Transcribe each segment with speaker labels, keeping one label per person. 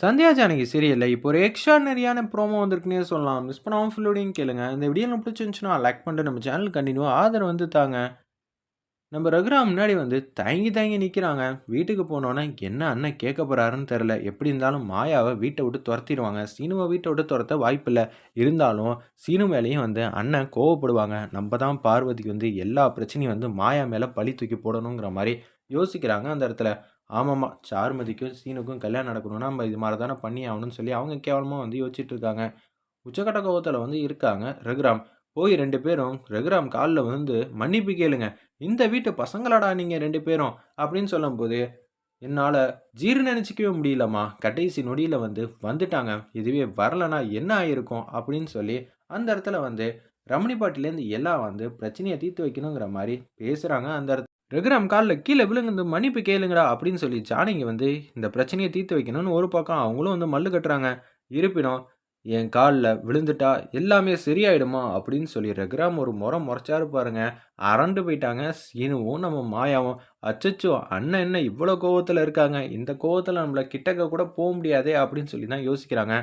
Speaker 1: சந்தியா ஜானகி சீரியல்ல இப்போ ஒரு எக்ஸ்ட்ரானரியான ப்ரோமோ வந்திருக்குன்னே சொல்லலாம். மிஸ் பண்ணாமல் ஃபுல்லோடையும் கேளுங்க. இந்த வீடியோ உங்களுக்கு பிடிச்சிருந்துச்சுன்னா லைக் பண்ணிட்டு நம்ம சேனல் கண்டினியூ ஆதரவு வந்து தாங்க. நம்ம ரகுராம் முன்னாடி வந்து தயங்கி தயங்கி நிற்கிறாங்க வீட்டுக்கு போனோன்னே என்ன அண்ணன் கேட்க போகிறாருன்னு தெரில எப்படி இருந்தாலும் மாயாவை வீட்டை விட்டு துரத்திடுவாங்க சீனுவை வீட்டை விட்டு துரத்த வாய்ப்பில்லை இருந்தாலும் சீனு மேலேயும் வந்து அண்ணன் கோவப்படுவாங்க. நம்ம தான் பார்வதிக்கு வந்து எல்லா பிரச்சனையும் வந்து மாயா மேலே பழி தூக்கி போடணுங்கிற மாதிரி யோசிக்கிறாங்க அந்த இடத்துல. ஆமாம்மா சாருமதிக்கும் சீனுக்கும் கல்யாணம் நடக்கணும்னா நம்ம இது மாதிரி தானே பண்ணி ஆகணும்னு சொல்லி அவங்க கேவலமாக வந்து யோசிச்சுட்டு இருக்காங்க. உச்சக்கட்ட கோபத்தில் வந்து இருக்காங்க ரகுராம். போய் ரெண்டு பேரும் ரகுராம் காலில் வந்து மன்னிப்பு கேளுங்க. இந்த வீட்டு பசங்களாடா நீங்கள் ரெண்டு பேரும் அப்படின்னு சொல்லும்போது, என்னால் ஜீர் ஜீரணிச்சுக்கவே முடியலம்மா. கடைசி நொடியில் வந்து வந்துட்டாங்க. இதுவே வரலனா என்ன ஆயிருக்கும் அப்படின்னு சொல்லி அந்த இடத்துல வந்து ரமணி பாட்டிலேருந்து எல்லாம் வந்து பிரச்சனையை தீர்த்து வைக்கணுங்கிற மாதிரி பேசுகிறாங்க அந்த இடத்துல. ரகுராம் காலில் கீழே விழுந்து மன்னிப்பு கேளுங்கடா அப்படின்னு சொல்லி ஜானகி வந்து இந்த பிரச்சனையை தீர்த்து வைக்கணும்னு ஒரு பக்கம் அவங்களும் வந்து மல்லு கட்டுறாங்க. இருப்பினும் என் காலில் விழுந்துட்டா எல்லாமே சரியாயிடுமா அப்படின்னு சொல்லி ரகுராம் ஒரு முறை மொறச்சாரு பாருங்க. அரண்டு போயிட்டாங்க சீனுவும் நம்ம மாயாவும். அச்சச்சோ! அண்ணன் என்ன இவ்வளோ கோவத்தில் இருக்காங்க. இந்த கோவத்தில் நம்மள கிட்டக்க கூட போக முடியாதே அப்படின்னு சொல்லி தான் யோசிக்கிறாங்க.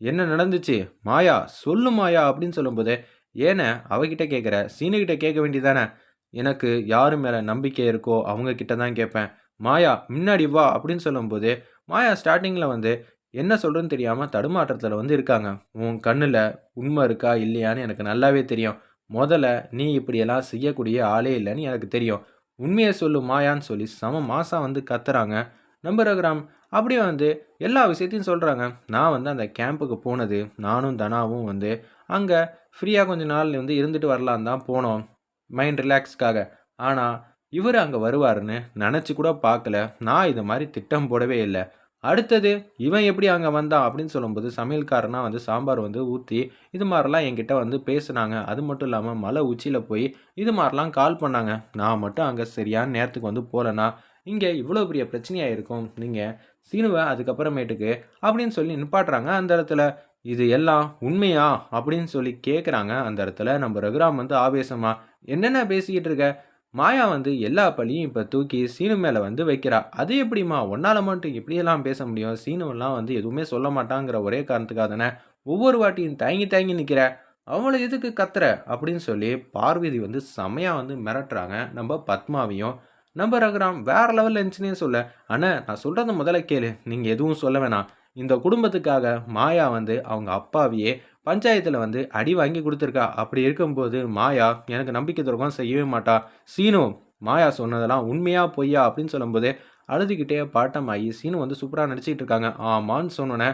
Speaker 1: என்ன நடந்துச்சு? மாயா சொல்லு மாயா அப்படின்னு சொல்லும்போது, ஏண்ணே அவகிட்ட கேட்குற? சீனுக்கிட்ட கேட்க வேண்டியது தானே. எனக்கு யாரு மேலே நம்பிக்கை இருக்கோ அவங்க கிட்ட தான் கேட்பேன். மாயா முன்னாடி வா அப்படின்னு சொல்லும்போது, மாயா ஸ்டார்டிங்கில் வந்து என்ன சொல்கிறேன்னு தெரியாமல் தடுமாற்றத்தில் வந்து இருக்காங்க. உன் கண்ணில் உண்மை இருக்கா இல்லையான்னு எனக்கு நல்லாவே தெரியும். முதல்ல நீ இப்படியெல்லாம் செய்யக்கூடிய ஆளே இல்லைன்னு எனக்கு தெரியும். உண்மையை சொல்லு மாயான்னு சொல்லி செம மாதம் வந்து கத்துறாங்க. நம்புறகிராம் அப்படியே வந்து எல்லா விஷயத்தையும் சொல்கிறாங்க நான் வந்து அந்த கேம்புக்கு போனது நானும் தனாவும் வந்து அங்கே ஃப்ரீயாக கொஞ்ச நாள் வந்து இருந்துட்டு வரலான்னு தான் போனோம். மைண்ட் ரிலாக்ஸ்க்காக. ஆனால் இவர் அங்கே வருவாருன்னு நினச்சி கூட பார்க்கல. நான் இது மாதிரி திட்டம் போடவே இல்லை அடுத்தது இவன் எப்படி அங்கே வந்தான் அப்படின்னு சொல்லும்போது சமையல்காரனா வந்து சாம்பார் வந்து ஊற்றி இது மாதிரிலாம் என்கிட்ட வந்து பேசுனாங்க. அது மட்டும் இல்லாமல் மலை உச்சியில் போய் இது மாதிரிலாம் கால் பண்ணாங்க. நான் மட்டும் அங்கே சரியான நேரத்துக்கு வந்து போகலன்னா இங்கே இவ்வளோ பெரிய பிரச்சனையாக இருக்கும் நீங்கள் சீனுவை அதுக்கப்புறமேட்டுக்கு அப்படின்னு சொல்லி நிப்பாட்டுறாங்க அந்த இடத்துல. இது எல்லாம் உண்மையா? அப்படின்னு சொல்லி கேட்குறாங்க அந்த இடத்துல நம்ம ரகுராம் வந்து ஆவேசமாக என்னென்ன பேசிக்கிட்டு இருக்க? மாயா வந்து எல்லா பழியும் இப்போ தூக்கி சீனு மேலே வந்து வைக்கிறா. அது எப்படிம்மா? உன்னால மட்டும் எப்படியெல்லாம் பேச முடியும்? சீனுவெல்லாம் வந்து எதுவுமே சொல்ல மாட்டாங்கிற ஒரே காரணத்துக்காக தானே ஒவ்வொரு வாட்டியும் தயங்கி தயங்கி நிற்கிற அவளை எதுக்கு கத்துற? அப்படின்னு சொல்லி பார்வதி வந்து செமையாக வந்து மிரட்டுறாங்க நம்ம பத்மாவையும். நம்ம ரகுராம் வேற லெவலில் இருந்துச்சுன்னே சொல்ல. அண்ணே நான் சொல்கிறது முதல்ல கேளு. நீங்கள் எதுவும் சொல்ல வேணாம். இந்த குடும்பத்துக்காக மாயா வந்து அவங்க அப்பாவையே பஞ்சாயத்தில் வந்து அடி வாங்கி கொடுத்துருக்கா அப்படி இருக்கும்போது மாயா எனக்கு நம்பிக்கை துரோகம் செய்யவே மாட்டா. சீனு மாயா சொன்னதெல்லாம் உண்மையா பொய்யா அப்படின்னு சொல்லும்போது அழுதுகிட்டே பாட்டமாகி சீனு வந்து சூப்பராக நடிச்சிக்கிட்டு இருக்காங்க. ஆமான்னு சொன்னோன்னே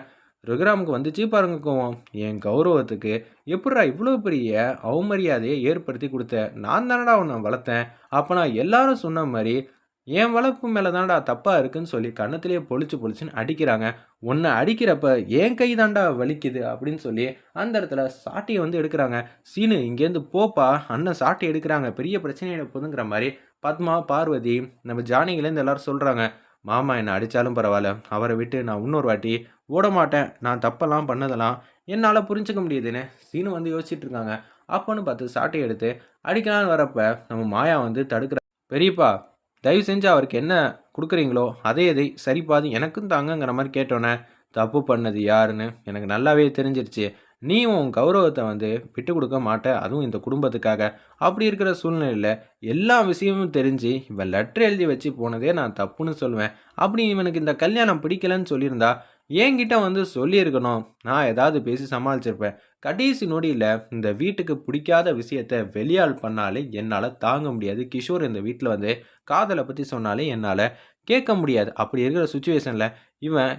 Speaker 1: ரகுராமுக்கு வந்துச்சு பாருங்க கோவம். என் கௌரவத்துக்கு எப்படா இவ்வளோ பெரிய அவமரியாதையை ஏற்படுத்தி கொடுத்த நான் தானடா உன்னை வளர்த்தேன். அப்போ நான் எல்லாரும் சொன்ன மாதிரி என் வளர்ப்பு மேலே தான்டா தப்பாக இருக்குன்னு சொல்லி கன்னத்திலேயே பொளிச்சு பொளிச்சுன்னு அடிக்கிறாங்க. உன்னை அடிக்கிறப்ப என் கை தாண்டா வலிக்குது அப்படின்னு சொல்லி அந்த இடத்துல சாட்டியை வந்து எடுக்கிறாங்க சீனு இங்கேருந்து போப்பா அண்ணன் சாட்டி எடுக்கிறாங்க பெரிய பிரச்சனை போதுங்கிற மாதிரி பத்மா, பார்வதி, நம்ம ஜானிகளேருந்து எல்லாரும் சொல்கிறாங்க மாமா என்னை அடித்தாலும் பரவாயில்ல அவரை விட்டு நான் இன்னொரு வாட்டி ஓடமாட்டேன். நான் தப்பெல்லாம் பண்ணதெல்லாம் என்னால் புரிஞ்சுக்க முடியுதுன்னு சீனு வந்து யோசிச்சுட்டு இருக்காங்க. அப்போன்னு பார்த்து சாட்டை எடுத்து அடிக்கலான்னு வரப்ப நம்ம மாயா வந்து தடுக்கிற பெரியப்பா தயவு செஞ்சு அவருக்கு என்ன கொடுக்குறீங்களோ அதே இதை சரி பாதி எனக்கும் தாங்கங்கிற மாதிரி கேட்டோன்னே தப்பு பண்ணது யாருன்னு எனக்கு நல்லாவே தெரிஞ்சிருச்சு. நீ உன் கௌரவத்தை வந்து விட்டு கொடுக்க மாட்ட. அதுவும் இந்த குடும்பத்துக்காக. அப்படி இருக்கிற சூழ்நிலையில் எல்லா விஷயமும் தெரிஞ்சு இவன் லெட்டர் எழுதி வச்சு போனதே நான் தப்புன்னு சொல்லுவேன். அப்படி இவனுக்கு இந்த கல்யாணம் பிடிக்கலன்னு சொல்லியிருந்தா என்கிட்ட வந்து சொல்லியிருக்கணும். நான் ஏதாவது பேசி சமாளிச்சிருப்பேன். கடைசி நொடியில் இந்த வீட்டுக்கு பிடிக்காத விஷயத்த வெளியாள் பண்ணாலே என்னால் தாங்க முடியாது. கிஷோர் இந்த வீட்டில் வந்து காதலை பற்றி சொன்னாலே என்னால் கேட்க முடியாது. அப்படி இருக்கிற சுச்சுவேஷனில் இவன்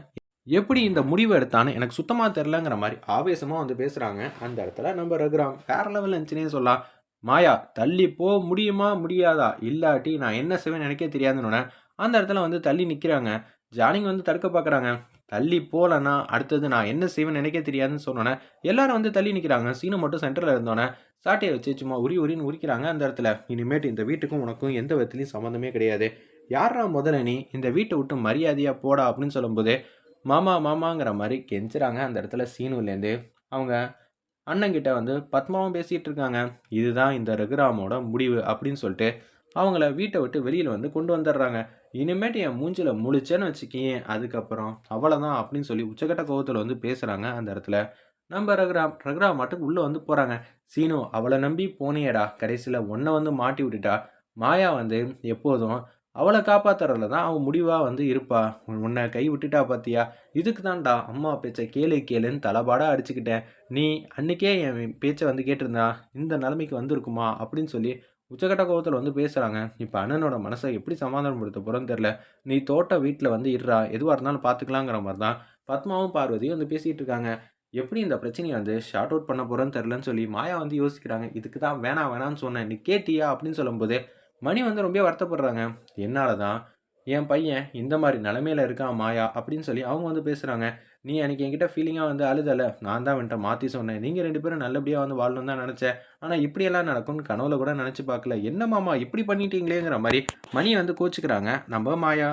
Speaker 1: எப்படி இந்த முடிவு எடுத்தான்னு எனக்கு சுத்தமாக தெரிலங்கிற மாதிரி ஆவேசமாக வந்து பேசுகிறாங்க அந்த இடத்துல நம்ம ரகுராம் வேற லெவல் இருந்துச்சுன்னே சொல்லலாம். மாயா தள்ளி போ முடியுமா? முடியாதா? இல்லாட்டி நான் என்ன செய்வேன் எனக்கே தெரியாதுன்னு அந்த இடத்துல வந்து தள்ளி நிற்கிறாங்க ஜானிங் வந்து தடுக்க பார்க்குறாங்க. தள்ளி போகலன்னா அடுத்தது நான் என்ன செய்வேன் நினைக்க தெரியாதுன்னு சொன்னோன்னே எல்லாரும் வந்து தள்ளி நிற்கிறாங்க சீனு மட்டும் சென்டரில் இருந்தோன்னே சாட்டையை வச்சு சும்மா உரி உரின்னு உரிக்கிறாங்க அந்த இடத்துல. இனிமேட்டு இந்த வீட்டுக்கும் உனக்கும் எந்த விதத்துலையும் சம்மந்தமே கிடையாது. யாரா முதல்ல நீ? இந்த வீட்டை விட்டு மரியாதையாக போடா அப்படின்னு சொல்லும்போது, மாமா மாமாங்கிற மாதிரி கெஞ்சுறாங்க அந்த இடத்துல சீனுலேருந்து. அவங்க அண்ணங்கிட்ட வந்து பத்மாவும் பேசிகிட்டு இருக்காங்க. இதுதான் இந்த ரகுராமோட முடிவு அப்படின்னு சொல்லிட்டு அவங்கள வீட்டை விட்டு வெளியில் வந்து கொண்டு வந்துடுறாங்க. இனிமேட்டு என் மூஞ்சில் முழிச்சேன்னு வச்சுக்கயேன், அதுக்கப்புறம் அவ்வளோதான் அப்படின்னு சொல்லி உச்சக்கட்ட கோபத்தில் வந்து பேசுகிறாங்க அந்த இடத்துல. நம்ம ரகுராம், ரகுராம் மாட்டுக்கு உள்ளே வந்து போகிறாங்க "சீனு அவளை நம்பி போனியேடா, கடைசியில் ஒன்றை வந்து மாட்டி விட்டுட்டா. மாயா வந்து எப்போதும் அவளை காப்பாற்றுறதுல தான் அவன் முடிவாக வந்து இருப்பா. உன்னை கை விட்டுட்டா பார்த்தியா இதுக்கு தான்டா அம்மா பேச்சை கேளு கேளுன்னு தலைபாடாக அடிச்சுக்கிட்டேன். நீ அன்னைக்கே என் பேச்சை வந்து கேட்டிருந்தா, இந்த நிலைமைக்கு வந்திருக்குமா?" அப்படின்னு சொல்லி உச்சகட்ட கோபத்தில் வந்து பேசுகிறாங்க இப்போ அண்ணனோட மனசை எப்படி சமாதானப்படுத்த போகிறோன்னு தெரில "நீ தோட்ட வீட்டில் வந்து இருறா எதுவாக இருந்தாலும் பார்த்துக்கலாங்கிற" மாதிரி தான் பத்மாவும், பார்வதியும் வந்து பேசிகிட்டு இருக்காங்க. எப்படி இந்த பிரச்சனையை வந்து ஷார்ட் அவுட் பண்ண போறோன்னு தெரிலன்னு சொல்லி மாயா வந்து யோசிக்கிறாங்க. "இதுக்கு தான் வேணாம் வேணான்னு சொன்னேன். நீ கேட்டியா?" அப்படின்னு சொல்லும்போது, மணி வந்து ரொம்ப வருத்தப்படுறாங்க. என்னால் தான் என் பையன் இந்த மாதிரி நிலமையில இருக்கான் மாயா" அப்படின்னு சொல்லி அவங்க வந்து பேசுகிறாங்க "நீ எனக்கு என்கிட்ட ஃபீலிங்காக வந்து அழுதலை நான் தான் வந்துட்டு மாற்றி சொன்னேன். நீங்கள் ரெண்டு பேரும் நல்லபடியாக வந்து வாழணும்னு தான் நினச்சேன் ஆனால் இப்படியெல்லாம் நடக்கும்னு கனவுல கூட நினச்சி பார்க்கல. என்ன மாமா இப்படி பண்ணிட்டீங்களேங்கிற" மாதிரி மணி வந்து கோச்சிக்கிறாங்க நம்ம மாயா.